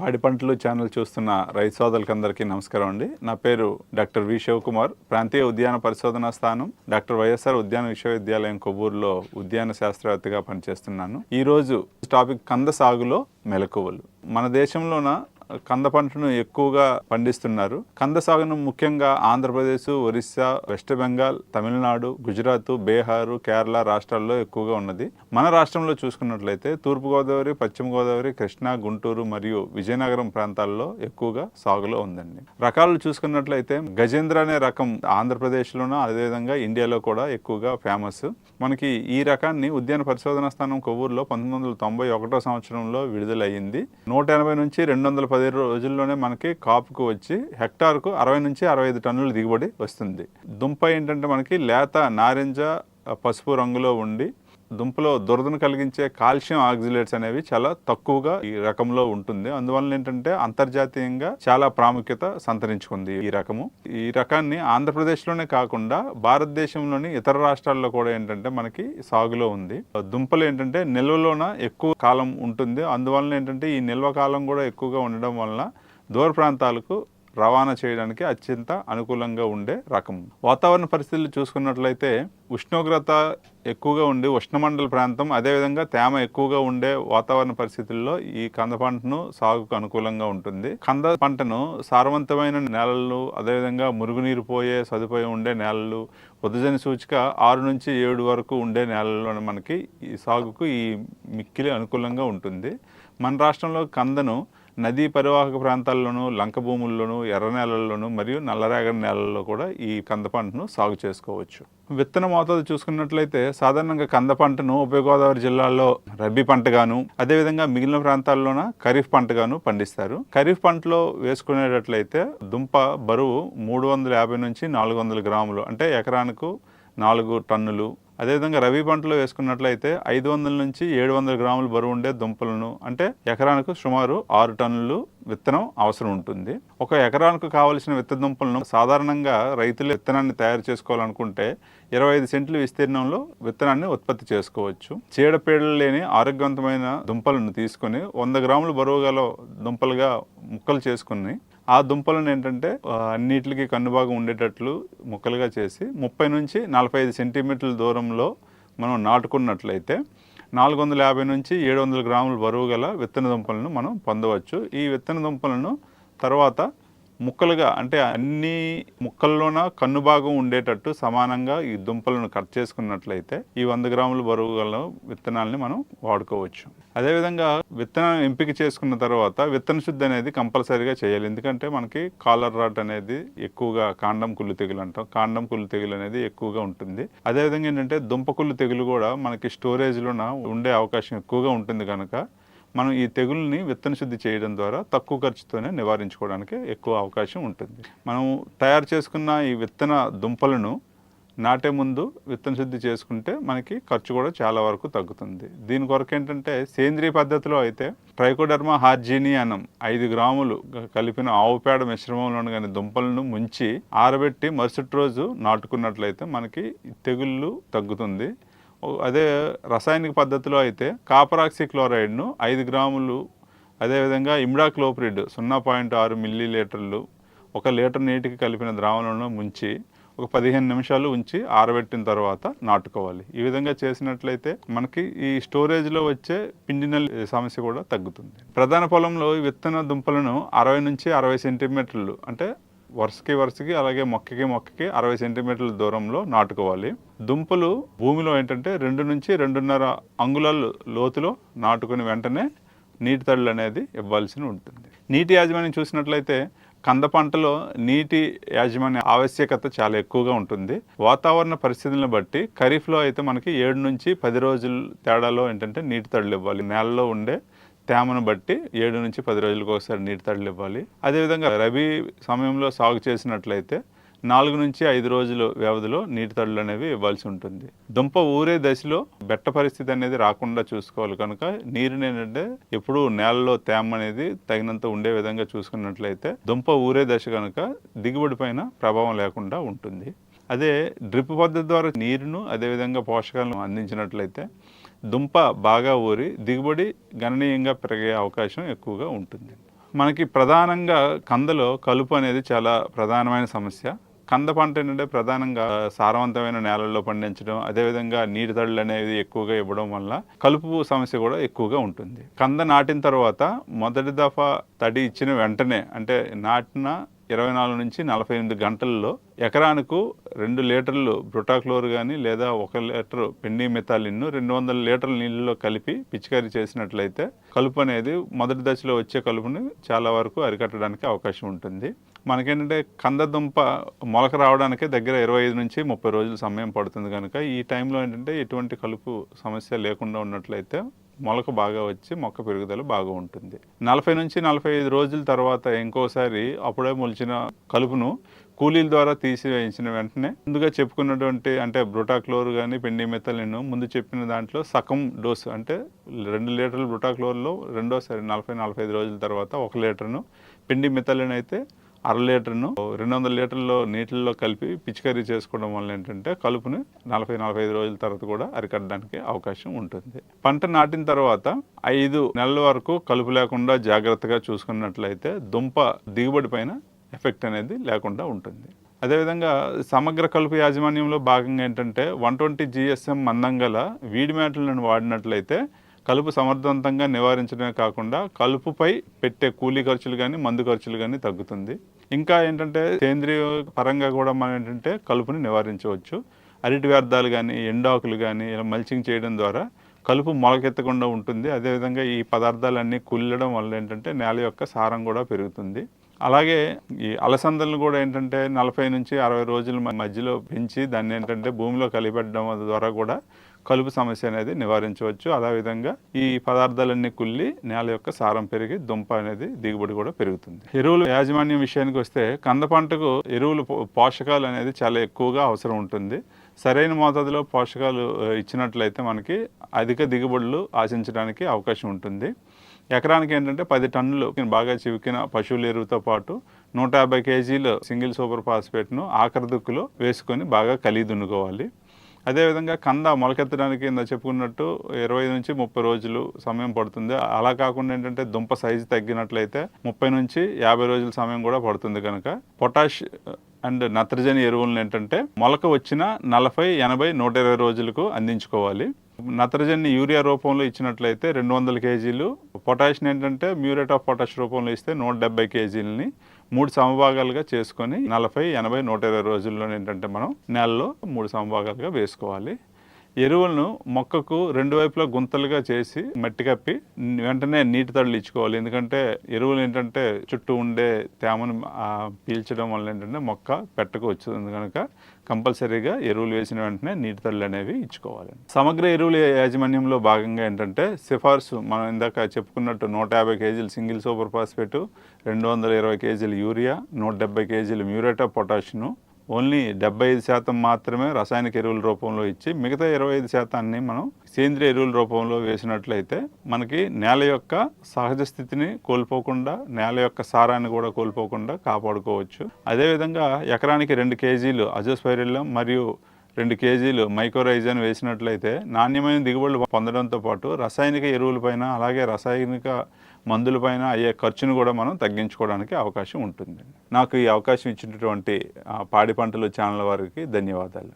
పాడి పంటలు ఛానల్ చూస్తున్న రైతు సోదరులకందరికీ నమస్కారం అండి. నా పేరు డాక్టర్ వి శివకుమార్. ప్రాంతీయ ఉద్యాన పరిశోధన స్థానం డాక్టర్ వైఎస్ఆర్ ఉద్యాన విశ్వవిద్యాలయం కొవ్వూరులో ఉద్యాన శాస్త్రవేత్తగా పనిచేస్తున్నాను. ఈరోజు టాపిక్ కంద సాగులో మెలకువలు. మన దేశంలోన కంద పంటను ఎక్కువగా పండిస్తున్నారు. కంద సాగును ముఖ్యంగా ఆంధ్రప్రదేశ్ ఒరిస్సా వెస్ట్ బెంగాల్ తమిళనాడు గుజరాత్ బీహారు కేరళ రాష్ట్రాల్లో ఎక్కువగా ఉన్నది. మన రాష్ట్రంలో చూసుకున్నట్లయితే తూర్పుగోదావరి పశ్చిమ గోదావరి కృష్ణా గుంటూరు మరియు విజయనగరం ప్రాంతాల్లో ఎక్కువగా సాగులో ఉందండి. రకాలు చూసుకున్నట్లయితే గజేంద్ర అనే రకం ఆంధ్రప్రదేశ్లోనూ అదేవిధంగా ఇండియాలో కూడా ఎక్కువగా ఫేమస్. మనకి ఈ రకాన్ని ఉద్యాన పరిశోధన స్థానం కొవ్వూరులో పంతొమ్మిది వందల తొంభై ఒకటో సంవత్సరంలో విడుదలయ్యింది. నూట ఎనభై నుంచి రెండు వందల పది రోజుల్లోనే మనకి కాపుకు వచ్చి హెక్టార్కు అరవై నుంచి అరవై ఐదు టన్నుల దిగుబడి వస్తుంది. దుంప ఏంటంటే మనకి లేత నారింజ పసుపు రంగులో ఉండి దుంపలో దురదను కలిగించే కాల్షియం ఆక్సిలేట్స్ అనేవి చాలా తక్కువగా ఈ రకంలో ఉంటుంది. అందువల్ల ఏంటంటే అంతర్జాతీయంగా చాలా ప్రాముఖ్యత సంతరించుకుంది ఈ రకము. ఈ రకాన్ని ఆంధ్రప్రదేశ్లోనే కాకుండా భారతదేశంలోని ఇతర రాష్ట్రాల్లో కూడా ఏంటంటే మనకి సాగులో ఉంది. దుంపలు ఏంటంటే నిల్వలోన ఎక్కువ కాలం ఉంటుంది. అందువలన ఏంటంటే ఈ నిల్వ కాలం కూడా ఎక్కువగా ఉండడం వలన దూర ప్రాంతాలకు రవాణా చేయడానికి అత్యంత అనుకూలంగా ఉండే రకం. వాతావరణ పరిస్థితులు చూసుకున్నట్లయితే ఉష్ణోగ్రత ఎక్కువగా ఉండి ఉష్ణమండల ప్రాంతం అదేవిధంగా తేమ ఎక్కువగా ఉండే వాతావరణ పరిస్థితుల్లో ఈ కంద పంటను సాగుకు అనుకూలంగా ఉంటుంది. కంద పంటను సారవంతమైన నేలలు అదేవిధంగా మురుగునీరు పోయే సదుపాయం ఉండే నేలలు ఉదజని సూచిక ఆరు నుంచి ఏడు వరకు ఉండే నేలల్లో మనకి ఈ సాగుకు ఈ మిక్కిలి అనుకూలంగా ఉంటుంది. మన రాష్ట్రంలో కందను నదీ పరివాహక ప్రాంతాల్లోనూ లంక భూముల్లోనూ ఎర్ర నేలల్లోనూ మరియు నల్లరేగడి నేలల్లో కూడా ఈ కంద పంటను సాగు చేసుకోవచ్చు. విత్తన మోతాదు చూసుకున్నట్లయితే సాధారణంగా కంద పంటను ఉభయ గోదావరి జిల్లాల్లో రబీ పంటగాను అదేవిధంగా మిగిలిన ప్రాంతాల్లోన ఖరీఫ్ పంటగాను పండిస్తారు. ఖరీఫ్ పంటలో వేసుకునేటట్లయితే దుంప బరువు మూడు వందల యాభై నుంచి నాలుగు వందల గ్రాములు అంటే ఎకరానికి నాలుగు టన్నులు అదేవిధంగా రబీ పంటలో వేసుకున్నట్లయితే ఐదు వందల నుంచి ఏడు వందల గ్రాములు బరువు ఉండే దుంపలను అంటే ఎకరానికి సుమారు ఆరు టన్నులు విత్తనం అవసరం ఉంటుంది. ఒక ఎకరానికి కావలసిన విత్తన దుంపలను సాధారణంగా రైతులు విత్తనాన్ని తయారు చేసుకోవాలనుకుంటే ఇరవై ఐదు సెంట్లు విస్తీర్ణంలో విత్తనాన్ని ఉత్పత్తి చేసుకోవచ్చు. చీడపీడలు లేని ఆరోగ్యవంతమైన దుంపలను తీసుకొని వంద గ్రాములు బరువు గల దుంపలుగా ముక్కలు చేసుకుని ఆ దుంపలను ఏంటంటే అన్నిటికీ కన్నుభాగం ఉండేటట్లు ముక్కలుగా చేసి ముప్పై నుంచి నలభై ఐదు సెంటీమీటర్ల దూరంలో మనం నాటుకున్నట్లయితే నాలుగు వందల యాభై నుంచి ఏడు వందల గ్రాముల బరువు గల విత్తన దుంపలను మనం పొందవచ్చు. ఈ విత్తన దుంపలను తర్వాత ముక్కలుగా అంటే అన్ని ముక్కల్లోన కన్ను భాగం ఉండేటట్టు సమానంగా ఈ దుంపలను కట్ చేసుకున్నట్లయితే ఈ వంద గ్రాముల బరువు గల విత్తనాలని మనం వాడుకోవచ్చు. అదేవిధంగా విత్తనం ఎంపిక చేసుకున్న తర్వాత విత్తన శుద్ధి అనేది కంపల్సరీగా చేయాలి. ఎందుకంటే మనకి కాలర్ రాట్ అనేది ఎక్కువగా కాండం కుళ్ళు తెగులు అంటాం. కాండం కుళ్ళు తెగులు అనేది ఎక్కువగా ఉంటుంది. అదేవిధంగా ఏంటంటే దుంప కుళ్ళు తెగులు కూడా మనకి స్టోరేజ్లోన ఉండే అవకాశం ఎక్కువగా ఉంటుంది కనుక మనం ఈ తెగుల్ని విత్తన శుద్ధి చేయడం ద్వారా తక్కువ ఖర్చుతోనే నివారించుకోవడానికి ఎక్కువ అవకాశం ఉంటుంది. మనం తయారు చేసుకున్న ఈ విత్తన దుంపలను నాటే ముందు విత్తన శుద్ధి చేసుకుంటే మనకి ఖర్చు కూడా చాలా వరకు తగ్గుతుంది. దీని కొరకు ఏంటంటే సేంద్రియ పద్ధతిలో అయితే ట్రైకోడర్మా హార్జీనియానం ఐదు గ్రాములు కలిపిన ఆవు పేడ మిశ్రమంలోని కానీ దుంపలను ముంచి ఆరబెట్టి మరుసటి రోజు నాటుకున్నట్లయితే మనకి తెగుళ్ళు తగ్గుతుంది. అదే రసాయనిక పద్ధతిలో అయితే కాపరాక్సి క్లోరైడ్ను ఐదు గ్రాములు అదేవిధంగా ఇమ్డాక్లోప్రిడ్ సున్నా పాయింట్ ఆరు మిల్లీ లీటర్లు ఒక లీటర్ నీటికి కలిపిన ద్రావణంలో ముంచి ఒక పదిహేను నిమిషాలు ఉంచి ఆరబెట్టిన తర్వాత నాటుకోవాలి. ఈ విధంగా చేసినట్లయితే మనకి ఈ స్టోరేజ్లో వచ్చే పిండినల్ సమస్య కూడా తగ్గుతుంది. ప్రధాన పొలంలో విత్తన దుంపలను అరవై నుంచి అరవై సెంటీమీటర్లు అంటే వరుసకి వరుసకి అలాగే మొక్కకి మొక్కకి అరవై సెంటీమీటర్ల దూరంలో నాటుకోవాలి. దుంపలు భూమిలో ఏంటంటే రెండు నుంచి రెండున్నర అంగుళాలు లోతులో నాటుకుని వెంటనే నీటి తడులు అనేది ఇవ్వాల్సి ఉంటుంది. నీటి యాజమాన్యం చూసినట్లయితే కంద పంటలో నీటి యాజమాన్య ఆవశ్యకత చాలా ఎక్కువగా ఉంటుంది. వాతావరణ పరిస్థితులను బట్టి ఖరీఫ్లో అయితే మనకి ఏడు నుంచి పది రోజుల తేడాలో ఏంటంటే నీటి తడులు ఇవ్వాలి. నేలలో ఉండే తేమను బట్టి ఏడు నుంచి పది రోజులకు ఒకసారి నీటి తడులు ఇవ్వాలి. అదేవిధంగా రబీ సమయంలో సాగు చేసినట్లయితే నాలుగు నుంచి ఐదు రోజుల వ్యవధిలో నీటి తడులు అనేవి ఇవ్వాల్సి ఉంటుంది. దుంప ఊరే దశలో బెట్ట పరిస్థితి అనేది రాకుండా చూసుకోవాలి కనుక నీరుని ఏంటంటే ఎప్పుడు నేలలో తేమ అనేది తగినంత ఉండే విధంగా చూసుకున్నట్లయితే దుంప ఊరే దశ కనుక దిగుబడి పైన ప్రభావం లేకుండా ఉంటుంది. అదే డ్రిప్ పద్ధతి ద్వారా నీరును అదేవిధంగా పోషకాలను అందించినట్లయితే దుంప బాగా ఊరి దిగుబడి గణనీయంగా పెరిగే అవకాశం ఎక్కువగా ఉంటుంది. మనకి ప్రధానంగా కందలో కలుపు అనేది చాలా ప్రధానమైన సమస్య. కంద పంట ఏంటంటే ప్రధానంగా సారవంతమైన నేలల్లో పండించడం అదేవిధంగా నీటి తడులు అనేది ఎక్కువగా ఇవ్వడం వల్ల కలుపు సమస్య కూడా ఎక్కువగా ఉంటుంది. కంద నాటిన తర్వాత మొదటి దఫా తడి ఇచ్చిన వెంటనే అంటే నాటిన ఇరవై నాలుగు నుంచి నలభై ఎనిమిది గంటల్లో ఎకరానికి రెండు లీటర్లు బ్రుటాక్లోర్ కానీ లేదా ఒక లీటర్ పెండి మెతాలిన్ రెండు వందల లీటర్ల నీళ్ళలో కలిపి పిచికారీ చేసినట్లయితే కలుపు అనేది మొదటి దశలో వచ్చే కలుపుని చాలా వరకు అరికట్టడానికి అవకాశం ఉంటుంది. మనకేంటంటే కందదుంప మొలక రావడానికి దగ్గర ఇరవై ఐదు నుంచి ముప్పై రోజులు సమయం పడుతుంది కనుక ఈ టైంలో ఏంటంటే ఎటువంటి కలుపు సమస్య లేకుండా ఉన్నట్లయితే మొలక బాగా వచ్చి మొక్క పెరుగుదల బాగా ఉంటుంది. నలభై నుంచి నలభై ఐదు రోజుల తర్వాత ఇంకోసారి అప్పుడే మొలిచిన కలుపును కూలీల ద్వారా తీసివేయించిన వెంటనే ముందుగా చెప్పుకున్నటువంటి అంటే బ్రూటాక్లోర్ కానీ పెండి ముందు చెప్పిన దాంట్లో సగం డోసు అంటే రెండు లీటర్లు బ్రూటాక్లోర్లో రెండోసారి నలభై నలభై ఐదు రోజుల తర్వాత ఒక లీటర్ను పిండి మెత్తలిన్ అయితే అర లీటర్ను రెండు వందల లీటర్లో నీటిల్లో కలిపి పిచికారీ చేసుకోవడం వల్ల ఏంటంటే కలుపుని నలభై నలభై ఐదు రోజుల తర్వాత కూడా అరికట్టడానికి అవకాశం ఉంటుంది. పంట నాటిన తర్వాత ఐదు నెలల వరకు కలుపు లేకుండా జాగ్రత్తగా చూసుకున్నట్లయితే దుంప దిగుబడి పైన ఎఫెక్ట్ అనేది లేకుండా ఉంటుంది. అదేవిధంగా సమగ్ర కలుపు యాజమాన్యంలో భాగంగా ఏంటంటే వన్ ట్వంటీ జిఎస్ఎం మందంగల వీడి మ్యాట్లను వాడినట్లయితే కలుపు సమర్థవంతంగా నివారించడమే కాకుండా కలుపుపై పెట్టే కూలీ ఖర్చులు కానీ మందు ఖర్చులు కానీ తగ్గుతుంది. ఇంకా ఏంటంటే సేంద్రియ పరంగా కూడా మనం ఏంటంటే కలుపుని నివారించవచ్చు. అరటి వ్యర్థాలు కానీ ఎండాకులు కానీ ఇలా మల్చింగ్ చేయడం ద్వారా కలుపు మొలకెత్తకుండా ఉంటుంది. అదేవిధంగా ఈ పదార్థాలన్నీ కుల్లడం వల్ల ఏంటంటే నేల యొక్క సారం కూడా పెరుగుతుంది. అలాగే ఈ అలసందలను కూడా ఏంటంటే నలభై నుంచి అరవై రోజుల మధ్యలో పెంచి దాన్ని ఏంటంటే భూమిలో కలిపెట్టడం ద్వారా కూడా కలుపు సమస్య అనేది నివారించవచ్చు. అదేవిధంగా ఈ పదార్థాలన్నీ కుళ్ళి నేల యొక్క సారం పెరిగి దుంప అనేది దిగుబడి కూడా పెరుగుతుంది. ఎరువులు యాజమాన్యం విషయానికి వస్తే కంద పంటకు ఎరువులు పోషకాలు అనేది చాలా ఎక్కువగా అవసరం ఉంటుంది. సరైన మోతాదులో పోషకాలు ఇచ్చినట్లయితే మనకి అధిక దిగుబడులు ఆశించడానికి అవకాశం ఉంటుంది. ఎకరానికి ఏంటంటే పది టన్నులు బాగా చివికిన పశువుల ఎరువుతో పాటు నూట యాభై కేజీలు సింగిల్ సూపర్ ఫాస్ఫేట్ను ఆఖరి దుక్కులో వేసుకొని బాగా కలిగి దున్నుకోవాలి. అదేవిధంగా కంద మొలకెత్తడానికి ఇందా చెప్పుకున్నట్టు ఇరవై నుంచి ముప్పై రోజులు సమయం పడుతుంది. అలా కాకుండా ఏంటంటే దుంప సైజు తగ్గినట్లయితే ముప్పై నుంచి యాభై రోజుల సమయం కూడా పడుతుంది కనుక. పొటాష్ అండ్ నత్రజని ఎరువులను ఏంటంటే మొలక వచ్చిన నలభై ఎనభై నూట ఇరవై రోజులకు అందించుకోవాలి. నత్రజని యూరియా రూపంలో ఇచ్చినట్లయితే రెండు వందల కేజీలు. పొటాషియం ఏంటంటే మ్యూరేట్ ఆఫ్ పొటాష్ రూపంలో ఇస్తే నూట డెబ్బై కేజీలని. మూడు సమభాగాలుగా చేసుకొని నలభై ఎనభై నూట ఇరవై రోజుల్లో ఏంటంటే మనం నెలలో మూడు సమభాగాలుగా వేసుకోవాలి. ఎరువులను మొక్కకు రెండు వైపులా గుంతలుగా చేసి మట్టి కప్పి వెంటనే నీటి తడులు ఇచ్చుకోవాలి. ఎందుకంటే ఎరువులు ఏంటంటే చుట్టూ ఉండే తేమను పీల్చడం వల్ల ఏంటంటే మొక్క పెట్టకు వచ్చింది. కనుక కంపల్సరీగా ఎరువులు వేసిన వెంటనే నీటి తడులు అనేవి ఇచ్చుకోవాలి. సమగ్ర ఎరువుల యాజమాన్యంలో భాగంగా ఏంటంటే సిఫార్సు మనం ఇందాక చెప్పుకున్నట్టు నూట యాభై కేజీలు సింగిల్ సూపర్ ఫాస్ఫేట్ రెండు వందల ఇరవై కేజీలు యూరియా నూట డెబ్బై కేజీలు మ్యూరేటా ఆఫ్ పొటాషియం ఓన్లీ డెబ్బై ఐదు శాతం మాత్రమే రసాయనిక ఎరువుల రూపంలో ఇచ్చి మిగతా ఇరవై ఐదు శాతాన్ని మనం సేంద్రియ ఎరువుల రూపంలో వేసినట్లయితే మనకి నేల యొక్క సహజ స్థితిని కోల్పోకుండా నేల యొక్క సారాన్ని కూడా కోల్పోకుండా కాపాడుకోవచ్చు. అదేవిధంగా ఎకరానికి రెండు కేజీలు అజోస్పైరిల్లం మరియు రెండు కేజీలు మైక్రోరైజన్ వేసినట్లయితే నాణ్యమైన దిగుబడులు పొందడంతో పాటు రసాయనిక ఎరువులపైన అలాగే రసాయనిక మందులపైన అయ్యే ఖర్చును కూడా మనం తగ్గించుకోవడానికి అవకాశం ఉంటుంది. నాకు ఈ అవకాశం ఇచ్చినటువంటి పాడి పంటలు ఛానల్ వారికి ధన్యవాదాలు.